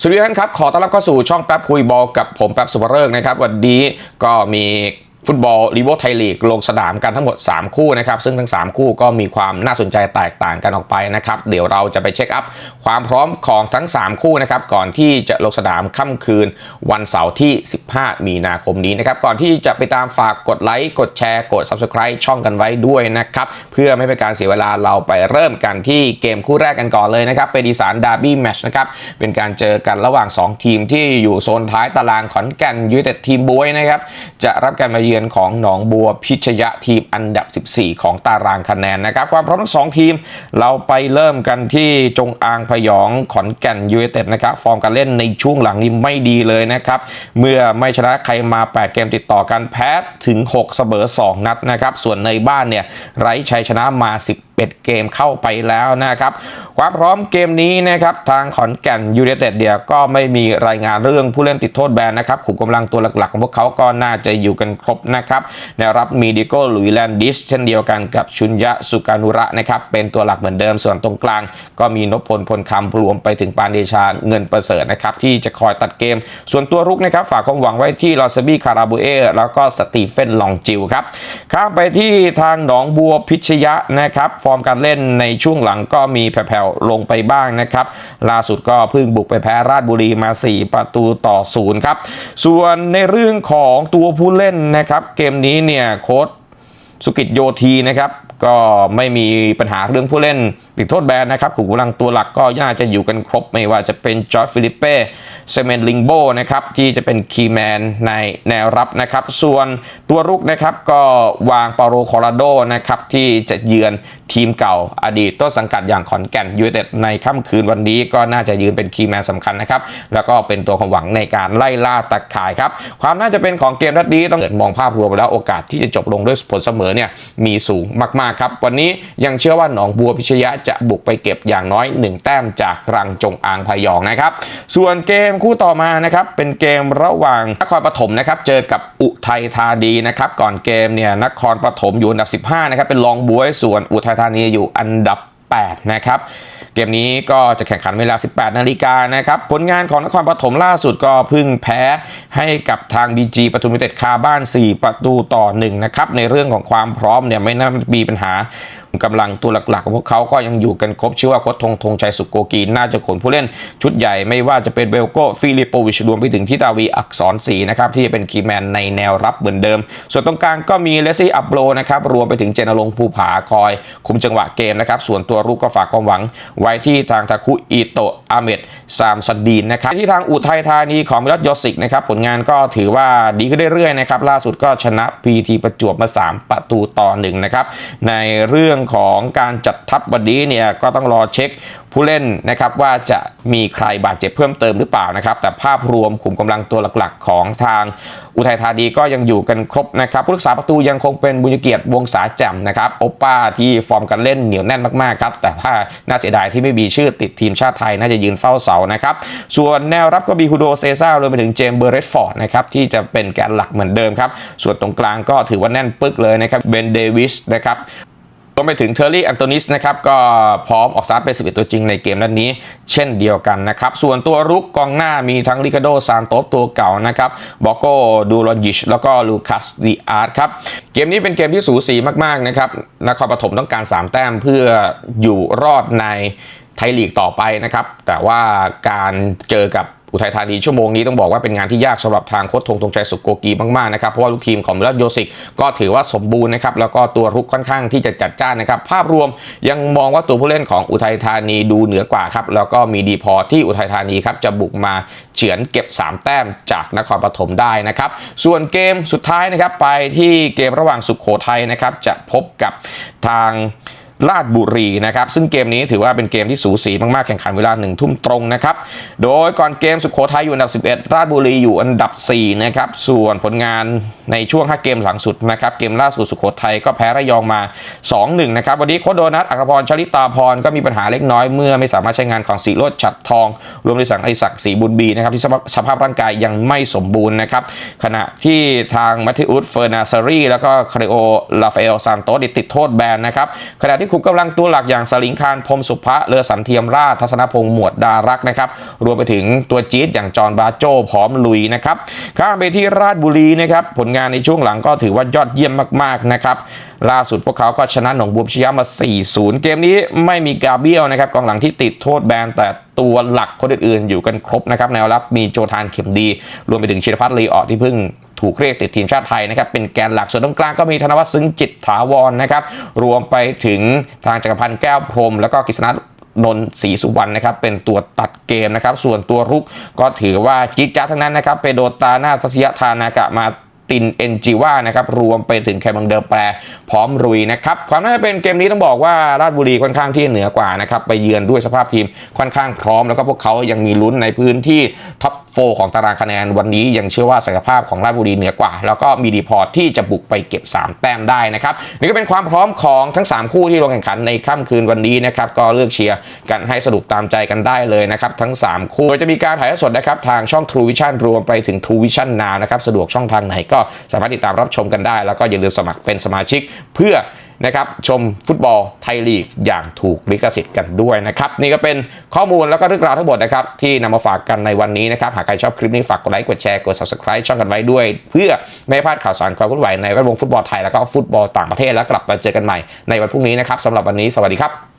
สวัสดีท่านครับ ขอต้อนรับเข้าสู่ช่องแป๊บคุยบอลกับผมแป๊บสุภเริกนะครับ วันนี้ก็มี ฟุตบอลลีโวไทยลีกลงสนามกันทั้งหมด 3 คู่นะครับ ซึ่งทั้ง 3 คู่ก็มีความน่าสนใจแตกต่างกันออกไปนะครับ เดี๋ยวเราจะไปเช็คอัพความพร้อมของทั้ง 3 คู่นะครับ ก่อนที่จะลงสนามค่ำคืนวันเสาร์ที่ 15 มีนาคมนี้นะครับ ก่อนที่จะไปตามฝากกดไลค์ กดแชร์ กด Subscribe ช่องกันไว้ด้วยนะครับ เพื่อไม่เป็นการเสียเวลาเราไปเริ่มกันที่เกมคู่แรกกันก่อนเลยนะครับเป็นอีสานดาร์บี้แมชนะครับ เป็นการเจอกันระหว่าง 2 ทีมที่อยู่โซนท้ายตารางขอนแก่นยูไนเต็ดทีมบวยนะครับ จะรับการมาเยือนของหนองบัวพิชยะทีมอันดับ 14 ของตารางคะแนนนะครับความพร้อมทั้งสองทีม เราไปเริ่มกันที่จงอางพยองขอนแก่นยูไนเต็ดนะครับฟอร์มการเล่นในช่วงหลังนี้ไม่ดีเลยนะครับ เมื่อไม่ชนะใครมา 8 เกมติดต่อกันแพ้ถึง 6 เสมอ 2 นัดนะครับ ส่วนในบ้านเนี่ยไร้ชัยชนะมา10 11เกมเข้าไปแล้วนะครับ ความพร้อมเกมนี้นะครับทางขอนแก่นยูเนเต็ดเดียก็ไม่มีรายงานเรื่องผู้เล่นติดโทษแบนนะครับขุมกำลังตัวหลักๆ ของพวกเขาก็น่าจะอยู่กันครบนะครับแนวรับมีดิโก้ลุยแลนดิสเช่นเดียวกันกับชุนยะสุการุระนะครับเป็นตัวหลักเหมือนเดิมส่วนตรงกลาง ก็มีนพพลพลคำรวมไปถึงปานเดชาเงินประเสริฐนะครับที่จะคอยตัดเกม ส่วนตัวรุกนะครับฝากความหวังไว้ที่ลอสบี้คาราบูเอแล้วก็สตีเฟนลองจิวครับข้ามไปที่ทางหนองบัวพิชยะนะครับฟอร์มการเล่นในช่วงหลังก็มีแผ่วๆลงไปบ้างนะครับล่าสุดก็เพิ่งบุกไปแพ้ราชบุรีมา 4 ประตูต่อศูนย์ครับส่วนในเรื่องของตัวผู้เล่นนะครับ เกมนี้เนี่ยโค้ชสุกิตโยทีนะครับ ก็ไม่มีปัญหาเรื่องผู้เล่นติดโทษแบนนะครับขุมกำลังตัวหลักก็น่าจะอยู่กันครบ ไม่ว่าจะเป็นจอร์จฟิลิปเป้เซเมนลิงโบนะครับที่จะเป็นคีย์แมนในแนวรับนะครับ ส่วนตัวรุกนะครับก็วางปาโรโคลาโดนะครับที่จะเยือนทีมเก่าอดีตต้นสังกัดอย่างขอนแก่นยูไนเต็ดในค่ำคืนวันนี้ก็น่าจะยืนเป็นคีย์แมนสำคัญนะครับ แล้วก็เป็นตัวความหวังในการไล่ล่าตะข่ายครับ ความน่าจะเป็นของเกมนัดนี้ต้องเกิดมองภาพรวมแล้วโอกาสที่จะจบลงด้วยผลเสมอเนี่ยมีสูงมากๆครับ วันนี้ยังเชื่อว่าหนองบัวพิชยะจะบุกไปเก็บอย่างน้อย 1 แต้มจากรังจงอางพยองนะครับ ส่วนเกมคู่ต่อมานะครับ เป็นเกมระหว่างนครปฐมนะครับเจอกับอุทัยธานีนะครับ ก่อนเกมเนี่ยนครปฐมอยู่อันดับ 15 นะครับ เป็นรองบวยส่วนอุทัยธานีอยู่อันดับ 8 นะครับ เกมนี้ก็จะแข่งขันเวลา 18 นาฬิกานะครับ ผลงานของนครปฐมล่าสุดก็พึ่งแพ้ให้กับทาง BG ปทุมยูเต็ดคาบ้าน 4 ประตูต่อ 1 นะครับ ในเรื่องของความพร้อมเนี่ยไม่น่ามีปัญหากำลังตัวหลักๆของพวกเขาก็ยังอยู่กันครบชื่อว่าโค้ชธงธงชัยสุโกกีน่าจะขนผู้เล่นชุดใหญ่ไม่ว่าจะเป็นเบลโกฟิลิปโปวิชรวมไปถึงทิตาวีอักษรศรีนะครับที่จะเป็นคีย์แมนในแนวรับเหมือนเดิม ส่วนตรงกลางก็มีเลซี่อัปโลนะครับรวมไปถึงเจนลงภูผาคอย คุมจังหวะเกมนะครับส่วนตัวรูปก็ฝากความหวัง ไว้ที่ทางทาคุอิโตะอาเมดซามซัดดีนนะครับที่ทางอุทัยธานีของมิรัตยศิกนะครับผลงานก็ถือว่าดีขึ้นเรื่อยๆนะครับล่าสุดก็ชนะพีทีประจวบมา 3 ประตูต่อหนึ่งนะครับในเรื่องของการจัดทัพวันนี้เนี่ยก็ต้องรอเช็คผู้เล่นนะครับว่าจะมีใครบาดเจ็บเพิ่มเติมหรือเปล่านะครับ แต่ภาพรวมขุมกำลังตัวหลักๆ ของทางอุทัยธานีก็ยังอยู่กันครบนะครับผู้รักษาประตูยังคงเป็นบุญเกียรติวงศาแจ่มนะครับโอป้าที่ฟอร์มการเล่นเหนียวแน่นมากๆครับแต่ว่าน่าเสียดายที่ไม่มีชื่อติดทีมชาติไทยน่าจะยืนเฝ้าเสานะครับส่วนแนวรับก็มีฮูโดเซซ่ารวมไปถึงเจมส์เบอร์เรตฟอร์ดนะครับที่จะเป็นแกนหลักเหมือนเดิมครับส่วนตรงกลางก็ถือว่าแน่นปึกเลยนะครับเบนเดวิสนะครับ ไปถึงเทอร์รี่แอนโตนิสนะครับก็พร้อมออกสตาร์ทเป็น11ตัวจริงในเกมนัดนี้ เช่นเดียวกันนะครับ ส่วนตัวรุกกองหน้ามีทั้งลิคาโดซานโตสตัวเก่านะครับบอกโกดูรอนยิชแล้วก็ลูคัสดิอาร์ตครับ เกมนี้เป็นเกมที่สูสีมากๆนะครับนครปฐมต้องการ 3 แต้มเพื่ออยู่รอดในไทยลีกต่อไปนะครับ แต่ว่าการเจอกับ อุทัยธานีชั่วโมงนี้ต้องบอกว่าเป็นงานที่ยากสำหรับทางโค้ชธงธงชัยสุโกกีมากๆนะครับเพราะว่าลูกทีมของมิลัสโยสิกก็ถือว่าสมบูรณ์นะครับแล้วก็ตัวรุกค่อนข้างที่จะจัดจ้านนะครับภาพรวมยังมองว่าตัวผู้เล่นของอุทัยธานีดูเหนือกว่าครับแล้วก็มีดีพอที่อุทัยธานีครับจะบุกมาเฉือนเก็บ 3 แต้มจากนครปฐมได้นะครับส่วนเกมสุดท้ายนะครับไปที่เกมระหว่างสุขโขทัยนะครับจะพบกับทาง ราชบุรีนะครับซึ่งเกมนี้ถือว่าเป็นเกมที่สูสีมากๆแข่งขันเวลาหนึ่งทุ่มตรงนะครับโดยก่อนเกมสุขโขทัยอยู่อันดับ 11 ราชบุรีอยู่อันดับ4นะครับส่วนผลงานในช่วง 5 เกมหลังสุดนะครับเกมล่าสุดสุขโขทัยก็แพ้ระยองมา 2-1 นะครับวันนี้โค้ชโดนัทอัครพรชลิตาพรก็มีปัญหาเล็กน้อยเมื่อไม่สามารถใช้งานของสีโรดฉัดทอง รวมถึงสังไอศักดิ์ศรีบุญบีนะครับที่สภาพร่างกายยังไม่สมบูรณ์นะครับขณะที่ทางมัติอุสเฟอร์นาซารีแล้วก็คาริโอลาฟาเอลซานโตสติดโทษแบนนะครับขณะที่ที่ขุมกำลังตัวหลักอย่างสลิงคารพรมสุภะเรือสันเทียมราชทัศนพงษ์หมวดดารักนะครับรวมไปถึงตัวจี๊ดอย่างจอห์นบาโจพร้อมลุยนะครับข้ามไปที่ราชบุรีนะครับผลงานในช่วงหลังก็ถือว่ายอดเยี่ยมมากๆนะครับล่าสุดพวกเขาก็ชนะหนองบัวพิชยามา 4-0 เกมนี้ไม่มีกาเบียลนะครับกองหลังที่ติดโทษแบนแต่ตัวหลักคนอื่นๆ อยู่กันครบนะครับแนวรับมีโจทานเข็มดี รวมไปถึงชิรพัฒน์ลีออดที่เพิ่ง ถูกเรียกติดทีมชาติไทยนะครับเป็นแกนหลักส่วนตรงกลางก็มีธนวัฒน์ซึ้งจิตถาวรนะครับรวมไปถึงทางจักรพันธ์แก้วพรม แล้วก็กฤษณะนนท์ศรีสุวรรณนะครับเป็นตัวตัดเกมนะครับส่วนตัวรุกก็ถือว่าจิ๊กจ้าทั้งนั้นนะครับไปโดนตาหน้าทัศยธานากะมาตินเอนจิว่านะครับรวมไปถึงแคบังเดอร์แปรพร้อมรุยนะครับความน่าจะเป็นเกมนี้ต้องบอกว่าราชบุรีค่อนข้างที่เหนือกว่านะครับไปเยือนด้วยสภาพทีมค่อนข้างพร้อม แล้วก็พวกเขายังมีลุ้นในพื้นที่ท็อป โฟของตารางคะแนนวันนี้ยังเชื่อว่าศักยภาพของราชบุรีเหนือกว่า แล้วก็มีดีพอที่จะบุกไปเก็บ 3 แต้มได้นะครับนี่ก็เป็นความพร้อมของทั้ง 3 คู่ที่ลงแข่งขันในค่ำคืนวันนี้นะครับก็เลือกเชียร์กันให้สนุกตามใจกันได้เลยนะครับทั้ง 3 คู่โดยจะมีการถ่ายทอดสดนะครับทางช่อง True Vision รวมไปถึง True Vision Now นะครับสะดวกช่องทางไหนก็สามารถติดตามรับชมกันได้ แล้วก็อย่าลืมสมัครเป็นสมาชิกเพื่อ นะครับชมฟุตบอลไทยลีกอย่างถูกลิขสิทธิ์กันด้วยนะครับนี่ก็เป็นข้อมูลแล้วก็เรื่องราวทั้งหมดนะครับที่นำมาฝากกันในวันนี้นะครับหากใครชอบคลิปนี้ฝากกดไลค์กดแชร์กด subscribe ช่องกันไว้ด้วย เพื่อไม่ให้พลาดข่าวสารความเคลื่อนไหวในแวดวงฟุตบอลไทยแล้วก็ฟุตบอลต่างประเทศแล้วกลับมาเจอกันใหม่ในวันพรุ่งนี้นะครับสำหรับวันนี้สวัสดีครับ